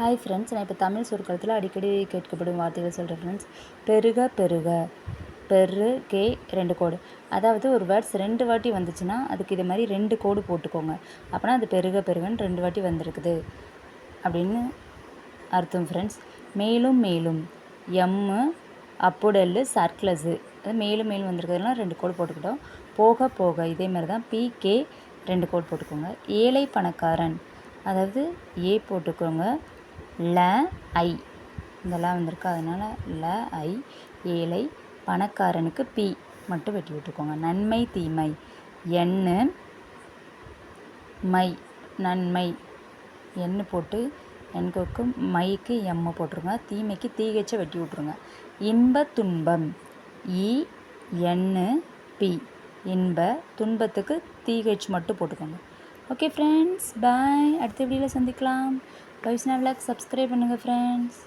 Hi friends நான் இப்போ தமிழ் சொற்களத்தில் அடிக்கடி கேட்கப்படும் வார்த்தைகள் சொல்கிறேன் ஃப்ரெண்ட்ஸ் பெருக பெருக. பெரு கே ரெண்டு கோடு. அதாவது ஒரு வேர்ட்ஸ் ரெண்டு வாட்டி வந்துச்சுன்னா அதுக்கு இதை மாதிரி ரெண்டு கோடு போட்டுக்கோங்க. அப்போனா அது பெருக பெருகன்னு ரெண்டு வாட்டி வந்திருக்குது. அப்படின்னு அர்த்தம் ஃப்ரெண்ட்ஸ் மேலும் மேலும். எம்மு அப்புடல்லு சர்க்ளஸு அது மேலும் மேலும் வந்திருக்கிறதுலாம் ரெண்டு கோடு போட்டுக்கிட்டோம். போக போக. இதே மாதிரி தான் பிகே ரெண்டு கோடு போட்டுக்கோங்க. ஏழை பணக்காரன். அதாவது ஏ போட்டுக்கோங்க. ல ஐ. இதெல்லாம் வந்திருக்கு. அதனால் ல ஐ. ஏழை பணக்காரனுக்கு பி. மட்டும் வெட்டி விட்டுக்கோங்க. நன்மை தீமை. எண்ணு மை. நன்மை. எண்ணு போட்டு எண்ணுக்கு மைக்கு எம்மு போட்டுருங்க. தீமைக்கு தீகச்சை வெட்டி விட்ருங்க இன்ப துன்பம். இ எண்ணு பி. இன்ப துன்பத்துக்கு தீகச் மட்டும் போட்டுக்கோங்க. ஓகே ஃப்ரெண்ட்ஸ் பாய் அடுத்த வீடியோவில் சந்திக்கலாம். பவிஷ்னா விளாக் சப்ஸ்கிரைப் பண்ணுங்கள் ஃப்ரெண்ட்ஸ்